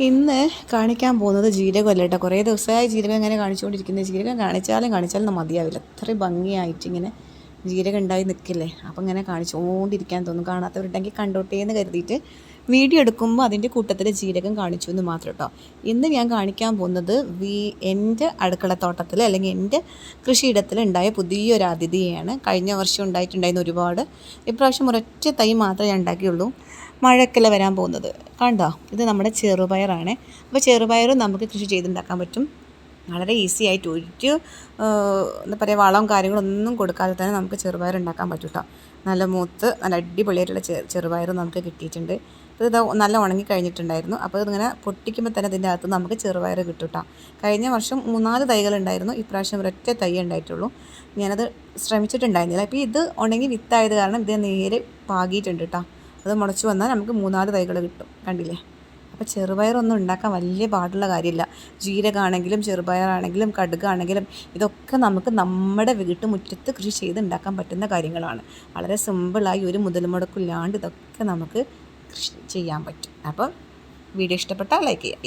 ഇന്ന് കാണിക്കാൻ പോകുന്നത് ജീരകമല്ല കേട്ടോ. കുറേ ദിവസമായി ജീരകം ഇങ്ങനെ കാണിച്ചുകൊണ്ടിരിക്കുന്നത്. ജീരകം കാണിച്ചാലും കാണിച്ചാലും മതിയാവില്ല. അത്രയും ഭംഗിയായിട്ട് ഇങ്ങനെ ജീരകം ഉണ്ടായി നിൽക്കില്ലേ? അപ്പം ഇങ്ങനെ കാണിച്ചുകൊണ്ടിരിക്കാൻ തോന്നും. കാണാത്തവരുണ്ടെങ്കിൽ കണ്ടോട്ടേ എന്ന് കരുതിയിട്ട് വീഡിയോ എടുക്കുമ്പോൾ അതിന്റെ കൂട്ടത്തിൽ ജീരകം കാണിച്ചു എന്ന് മാത്രം കേട്ടോ. ഇന്ന് ഞാൻ കാണിക്കാൻ പോകുന്നത് വീ എന്റെ അടുക്കളത്തോട്ടത്തിൽ അല്ലെങ്കിൽ എന്റെ കൃഷിയിടത്തിൽ ഉണ്ടായ പുതിയൊരു അതിഥിയാണ് കഴിഞ്ഞ വർഷം ഉണ്ടായിട്ടുണ്ടായിരുന്ന ഒരുപാട്. ഇപ്രാവശ്യം ഒരൊറ്റ തൈ മാത്രമേ ഞാൻ ഉണ്ടാക്കിയുള്ളൂ. മഴക്കല്ല വരാൻ പോകുന്നത്? കണ്ടോ? ഇത് നമ്മുടെ ചെറുപയറാണ്. അപ്പോൾ ചെറുപയറും നമുക്ക് കൃഷി ചെയ്തുണ്ടാക്കാൻ പറ്റും. വളരെ ഈസി ആയിട്ട് ഒരു എന്താ പറയുക വളവും കാര്യങ്ങളൊന്നും കൊടുക്കാതെ തന്നെ നമുക്ക് ചെറുപയർ ഉണ്ടാക്കാൻ പറ്റും കേട്ടോ. നല്ല മൂത്ത് നല്ല അടിപൊളിയായിട്ടുള്ള ചെ ചെറുപയർ നമുക്ക് കിട്ടിയിട്ടുണ്ട്. അപ്പോൾ ഇത് നല്ല ഉണങ്ങി കഴിഞ്ഞിട്ടുണ്ടായിരുന്നു. അപ്പോൾ ഇതിങ്ങനെ പൊട്ടിക്കുമ്പോൾ തന്നെ ഇതിന്റെ അകത്ത് നമുക്ക് ചെറുപയർ കിട്ടും കേട്ടോ. കഴിഞ്ഞ വർഷം മൂന്നാൽ തൈകൾ ഉണ്ടായിരുന്നു. ഇപ്രാവശ്യം ഒരൊറ്റ തൈ ഉണ്ടായിട്ടുള്ളൂ. ഞാനത് ശ്രമിച്ചിട്ടുണ്ടായിരുന്നില്ല. അപ്പോൾ ഇത് ഉണങ്ങി വിത്തായത് കാരണം ഇത് നേരെ പാകിയിട്ടുണ്ട് കേട്ടോ. അത് മുളച്ച് വന്നാൽ നമുക്ക് മൂന്നാൽ തൈകൾ കിട്ടും. കണ്ടില്ലേ? അപ്പോൾ ചെറുപയറൊന്നും ഉണ്ടാക്കാൻ വലിയ പാടുള്ള കാര്യമില്ല. ജീരകാണെങ്കിലും ചെറുപയറാണെങ്കിലും കടുകാണെങ്കിലും ഇതൊക്കെ നമുക്ക് നമ്മുടെ വീട്ടുമുറ്റത്ത് കൃഷി ചെയ്ത് ഉണ്ടാക്കാൻ പറ്റുന്ന കാര്യങ്ങളാണ്. വളരെ സിമ്പിളായി ഒരു മുതൽ മുടക്കില്ലാണ്ട് ഇതൊക്കെ നമുക്ക് കൃഷി ചെയ്യാൻ പറ്റും. അപ്പോൾ വീഡിയോ ഇഷ്ടപ്പെട്ടാൽ ലൈക്ക് ചെയ്യാം